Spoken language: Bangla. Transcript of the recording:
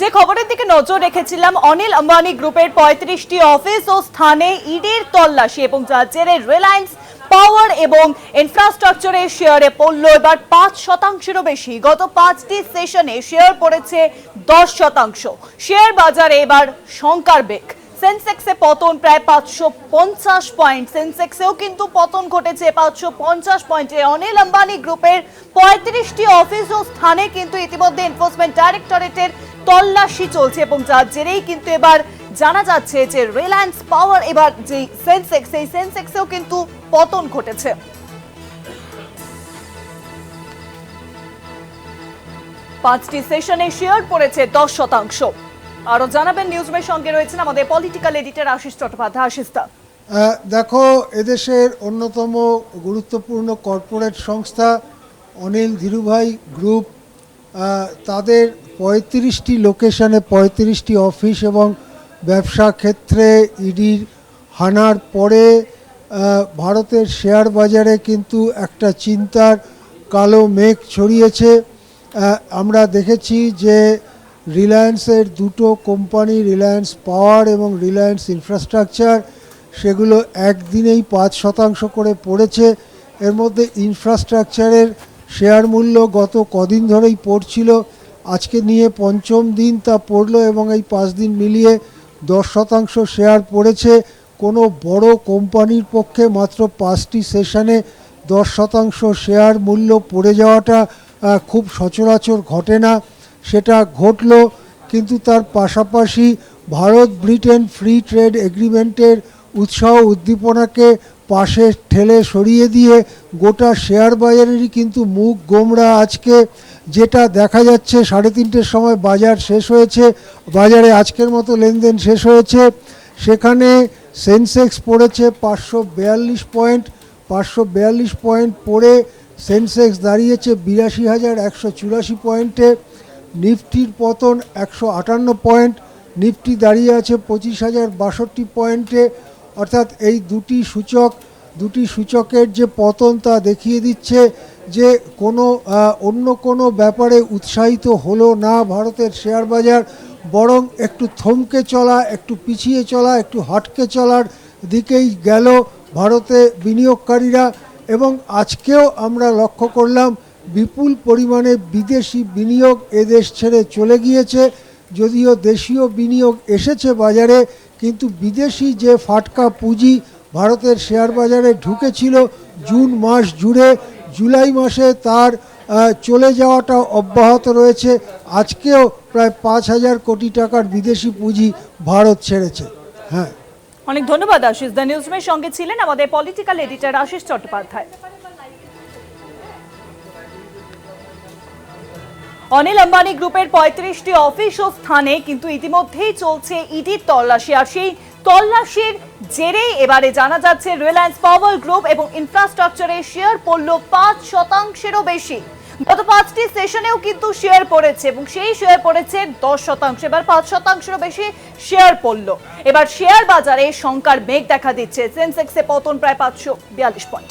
যে খবরের দিকে নজর রেখেছিলাম, অনিল আম্বানি গ্রুপের পঁয়ত্রিশটি অফিস ও স্থানে ইডির তল্লাশি এবং যার জেরে রিলায়েন্স পাওয়ার এবং ইনফ্রাস্ট্রাকচারের শেয়ারে পড়ল। এবার পাঁচ শতাংশেরও বেশি। গত পাঁচটি সেশনে শেয়ার পড়েছে দশ শতাংশ। শেয়ার বাজারে এবার শঙ্কার বেগ। সেন্সেক্সে পতন প্রায় পাঁচশো পঞ্চাশ পয়েন্ট। সেন্সেক্সেও কিন্তু পতন ঘটেছে পাঁচশো পঞ্চাশ পয়েন্টে। অনিল আম্বানি গ্রুপের পঁয়ত্রিশটি অফিস ও স্থানে কিন্তু ইতিমধ্যে এনফোর্সমেন্ট ডাইরেক্টরেটের তল্লাশি চলছে এবং যার জেরেই কিন্তু এবার জানা যাচ্ছে যে রিলায়েন্স পাওয়ার এবার যে সেন্সেক্স, সেই সেন্সেক্সেও কিন্তু পতন ঘটেছে। পাঁচটি সেশনে শেয়ার পড়েছে দশ শতাংশ। আরও জানাবেন নিউজমের সঙ্গে রয়েছেন আমাদের পলিটিক্যাল এডিটর আশিস চট্টোপাধ্যায়। আশিস দা। দেখো, এদেশের অন্যতম গুরুত্বপূর্ণ কর্পোরেট সংস্থা অনিল ধীরুভাই গ্রুপ তাদের পঁয়ত্রিশটি লোকেশনে পঁয়ত্রিশটি অফিস এবং ব্যবসা ক্ষেত্রে ইডির হানার পরে ভারতের শেয়ার বাজারে কিন্তু একটা চিন্তার কালো মেঘ ছড়িয়েছে। আমরা দেখেছি যে রিলায়েন্সের দুটো কোম্পানি, রিলায়েন্স পাওয়ার এবং রিলায়েন্স ইনফ্রাস্ট্রাকচার, সেগুলো একদিনেই পাঁচ শতাংশ করে পড়েছে। এর মধ্যে ইনফ্রাস্ট্রাকচারের শেয়ার মূল্য গত কদিন ধরেই পড়ছিল আজকে নিয়ে পঞ্চম দিন তা পড়ল এবং এই পাঁচ দিন মিলিয়ে দশ শতাংশ শেয়ার পড়েছে। কোনো বড় কোম্পানির পক্ষে মাত্র পাঁচটি সেশনে দশ শতাংশ শেয়ার মূল্য পড়ে যাওয়াটা খুব সচরাচর ঘটে না। সেটা ঘটলো, কিন্তু তার পাশাপাশি ভারত ব্রিটেন ফ্রি ট্রেড এগ্রিমেন্টের উৎসাহ উদ্দীপনাকে পাশে ঠেলে সরিয়ে দিয়ে গোটা শেয়ার বাজারেরই কিন্তু মুখ গোমরা আজকে, যেটা দেখা যাচ্ছে সাড়ে তিনটের সময় বাজার শেষ হয়েছে, বাজারে আজকের মতো লেনদেন শেষ হয়েছে। সেখানে সেন্সেক্স পড়েছে পাঁচশো বিয়াল্লিশ পয়েন্ট, পাঁচশো বিয়াল্লিশ পয়েন্ট পড়ে সেন্সেক্স দাঁড়িয়েছে বিরাশি হাজার একশো চুরাশি পয়েন্টে, নিফটির পতন একশো আটান্ন পয়েন্ট, নিফটি দাঁড়িয়ে আছে পঁচিশ হাজার বাষট্টি পয়েন্টে অর্থাৎ এই দুটি সূচক, দুটি সূচকের যে পতন তা দেখিয়ে দিচ্ছে যে কোনো অন্য কোনো ব্যাপারে উৎসাহিত হলো না ভারতের শেয়ার বাজার, বরং একটু থমকে চলা, একটু পিছিয়ে চলা, একটু হটকে চলার দিকেই গেল ভারতে বিনিয়োগকারীরা। এবং আজকেও আমরা লক্ষ্য করলাম বিপুল পরিমাণে বিদেশি বিনিয়োগ এদেশ ছেড়ে চলে গিয়েছে। যদিও দেশীয় বিনিয়োগ এসেছে বাজারে কিন্তু বিদেশি যে ফাটকা পুঁজি ভারতের শেয়ার বাজারে ঢুকেছিল জুন মাস জুড়ে, জুলাই মাসে তার চলে যাওয়াটা অব্যাহত রয়েছে। আজকেও প্রায় পাঁচ হাজার কোটি টাকার বিদেশি পুঁজি ভারত ছেড়েছে। হ্যাঁ। অনেক ধন্যবাদ আশিস দা নিউজমের সঙ্গে ছিলেন আমাদের পলিটিক্যাল এডিটর আশিস চট্টোপাধ্যায়। অনিল আম্বানি গ্রুপের পঁয়ত্রিশটি অফিস ও স্থানে কিন্তু ইতিমধ্যেই চলছে ইডির তল্লাশি, আর সেই তল্লাশির জেরেই এবারে জানা যাচ্ছে রিলায়েন্স পাওয়ার গ্রুপ এবং ইনফ্রাস্ট্রাকচারের শেয়ার পড়ল পাঁচ শতাংশেরও বেশি। গত পাঁচটি সেশনেও কিন্তু শেয়ার পড়েছে এবং সেই শেয়ার পড়েছে দশ শতাংশ, এবার পাঁচ শতাংশেরও বেশি শেয়ার পড়ল। এবার শেয়ার বাজারে শঙ্কার মেঘ দেখা দিচ্ছে। সেন্সেক্সে পতন প্রায় পাঁচশো বিয়াল্লিশ পয়েন্ট।